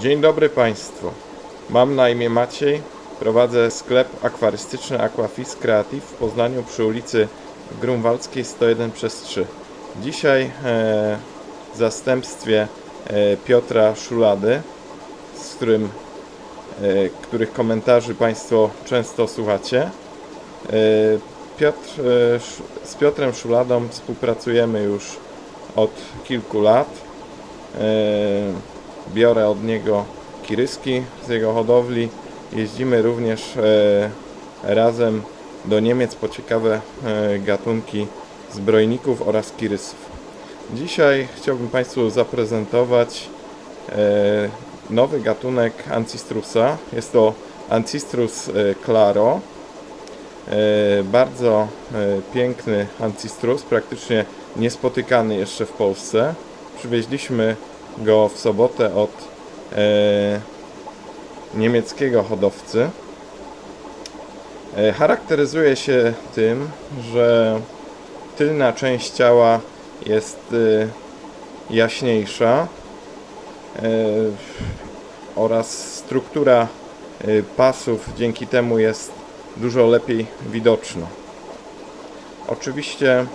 Dzień dobry Państwu. Mam na imię Maciej. Prowadzę sklep akwarystyczny Aquafis Creative w Poznaniu przy ulicy Grunwaldzkiej 101 przez 3. Dzisiaj e, w zastępstwie e, Piotra Szulady, z którym, e, których komentarzy Państwo często słuchacie. Piotr, z Piotrem Szuladą współpracujemy już od kilku lat. Biorę od niego kiryski z jego hodowli. Jeździmy również e, razem do Niemiec po ciekawe e, gatunki zbrojników oraz kirysów. Dzisiaj chciałbym Państwu zaprezentować e, nowy gatunek Ancistrusa. Jest to Ancistrus claro. Bardzo piękny Ancistrus, praktycznie niespotykany jeszcze w Polsce. Przywieźliśmy go w sobotę od e, niemieckiego hodowcy. E, charakteryzuje się tym, że tylna część ciała jest e, jaśniejsza oraz struktura pasów dzięki temu jest dużo lepiej widoczna. Oczywiście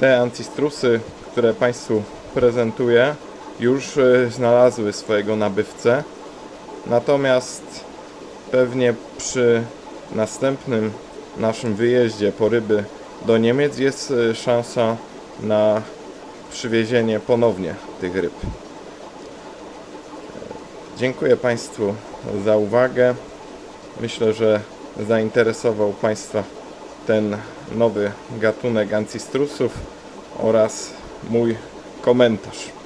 te ancistrusy, które Państwu prezentuję, już e, znalazły swojego nabywcę. Natomiast pewnie przy następnym naszym wyjeździe po ryby do Niemiec jest e, szansa na przywiezienie ponownie tych ryb. E, Dziękuję Państwu za uwagę. Myślę, że zainteresował Państwa ten nowy gatunek ancistrusów oraz mój komentarz.